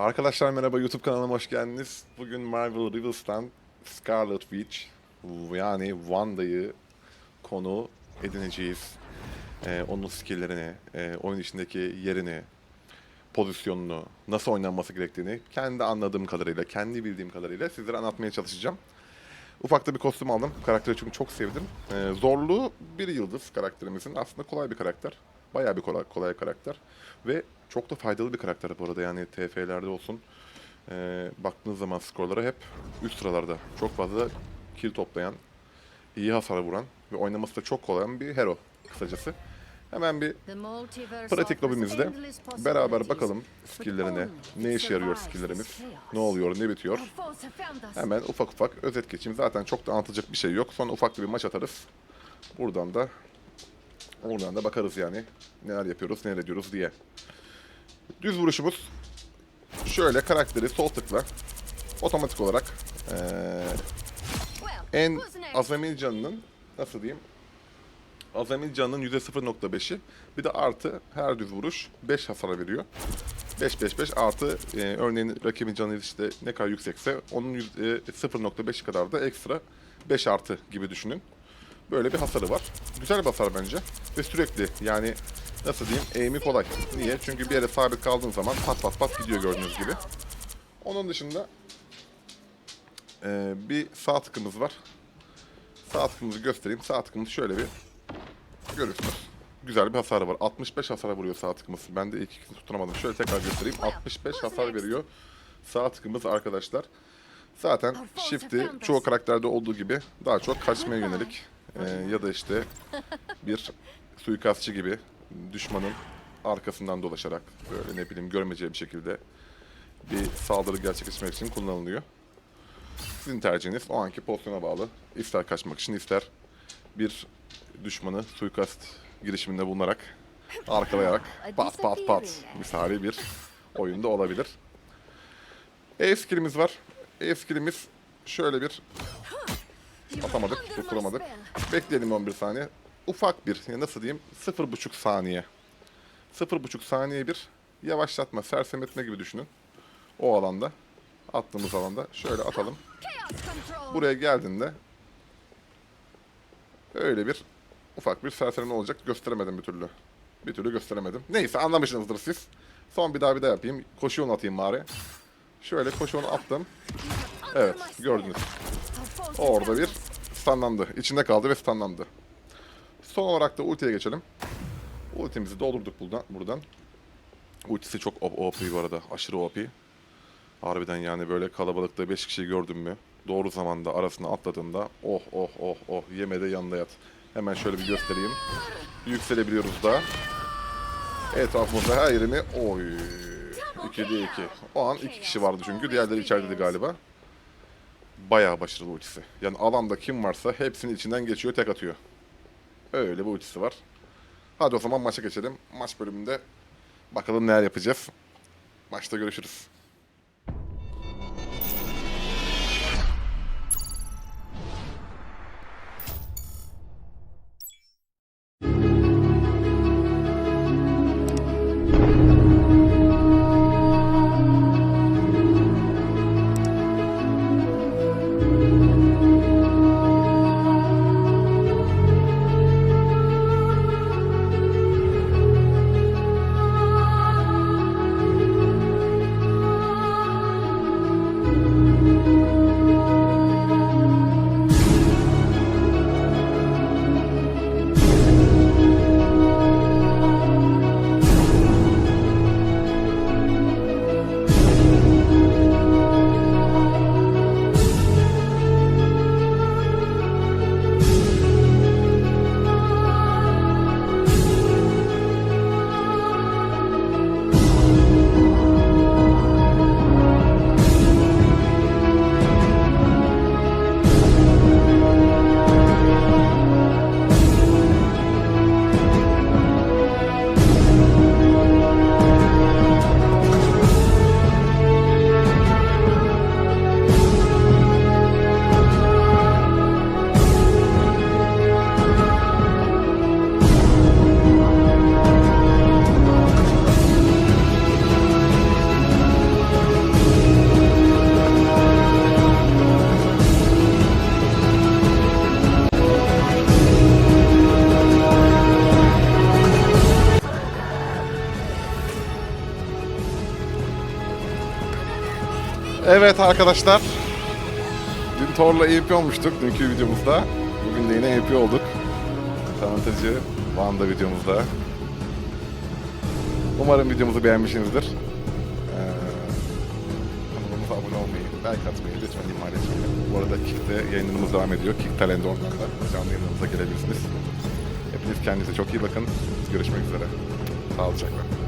Arkadaşlar merhaba YouTube kanalıma hoş geldiniz. Bugün Marvel Rivals'tan Scarlet Witch yani Wanda'yı konu edineceğiz. Ee, onun skilllerini, e, oyun içindeki yerini, pozisyonunu, nasıl oynanması gerektiğini kendi anladığım kadarıyla, kendi bildiğim kadarıyla sizlere anlatmaya çalışacağım. Ufak da bir kostüm aldım. Karakteri çünkü çok sevdim. Ee, zorluğu bir yıldız karakterimizin. Aslında kolay bir karakter. Bayağı bir kolay, kolay karakter. Ve çok da faydalı bir karakter bu arada. Yani TF'lerde olsun. Ee, baktığınız zaman skorlara hep üst sıralarda. Çok fazla kill toplayan, iyi hasar vuran ve oynaması da çok kolay bir hero kısacası. Hemen bir Pratik lobimizde beraber bakalım skilllerine, ne işe yarıyor skilllerimiz, ne oluyor, ne bitiyor. Hemen ufak ufak özet geçeyim. Zaten çok da anlatacak bir şey yok. Sonra ufak bir maç atarız. Buradan da oradan da bakarız yani neler yapıyoruz, neler ediyoruz diye. Düz vuruşumuz şöyle karakteri sol tıkla otomatik olarak eee, en azami canının nasıl diyeyim azami canının %0.5'i bir de artı her düz vuruş 5 hasar veriyor. 5 5 5 artı e, örneğin rakibin canı işte ne kadar yüksekse onun yüzde 0.5 kadar da ekstra 5 artı gibi düşünün. Böyle bir hasarı var. Güzel bir hasar bence. Ve sürekli yani nasıl diyeyim eğimi kolay. Niye? Çünkü bir yere sabit kaldığın zaman pat pat pat gidiyor gördüğünüz gibi. Onun dışında e, bir sağ tıkımız var. Sağ tıkımızı göstereyim. Sağ tıkımız şöyle bir görürsünüz. Güzel bir hasarı var. 65 hasar vuruyor sağ tıkımız. Ben de ilk ikisini tutturamadım. Şöyle tekrar göstereyim. 65 hasar veriyor sağ tıkımız arkadaşlar. Zaten shift'i çoğu karakterde olduğu gibi daha çok kaçmaya yönelik e, ya da işte bir suikastçı gibi düşmanın arkasından dolaşarak böyle ne bileyim görmeyeceği bir şekilde bir saldırı gerçekleştirmek için kullanılıyor. Sizin tercihiniz o anki pozisyona bağlı. İster kaçmak için ister bir düşmanı suikast girişiminde bulunarak arkalayarak pat pat pat misali bir oyunda olabilir. E skillimiz var. E skillimiz şöyle bir atamadık, tutturamadık. Bekleyelim 11 saniye. Ufak bir, nasıl diyeyim, 0.5 saniye. 0.5 saniye bir yavaşlatma, sersemetme gibi düşünün. O alanda, attığımız alanda şöyle atalım. Buraya geldiğinde öyle bir ufak bir sersereme olacak. Gösteremedim bir türlü. Bir türlü gösteremedim. Neyse anlamışsınızdır siz. Son bir daha bir daha yapayım. Koşu yolu atayım bari. Şöyle koşu yolu attım. Evet gördünüz. Orada bir stunlandı. İçinde kaldı ve stunlandı. Son olarak da ultiye geçelim. Ultimizi doldurduk buradan. buradan. Ultisi çok OP bu arada. Aşırı OP. Harbiden yani böyle kalabalıkta 5 kişi gördüm mü? Doğru zamanda arasına atladığında oh oh oh oh yemede yanında yat. Hemen şöyle bir göstereyim. Yükselebiliyoruz da. Etrafımızda her yerini oy. 2'de 2. O an 2 kişi vardı çünkü. Diğerleri içerideydi galiba. Bayağı başarılı ultisi. Yani alanda kim varsa hepsinin içinden geçiyor, tek atıyor. Öyle bir ultisi var. Hadi o zaman maça geçelim. Maç bölümünde bakalım neler yapacağız. Maçta görüşürüz. Evet arkadaşlar. Dün Thor'la EP olmuştuk dünkü videomuzda. Bugün de yine EP olduk. Tanıtıcı Van'da videomuzda. Umarım videomuzu beğenmişsinizdir. Ee, kanalımıza abone olmayı, like atmayı lütfen ihmal etmeyin. Bu arada Kick'te yayınlarımız devam ediyor. Kick Talent Orman'da canlı yayınlarımıza gelebilirsiniz. Hepiniz kendinize çok iyi bakın. Görüşmek üzere. Sağlıcakla.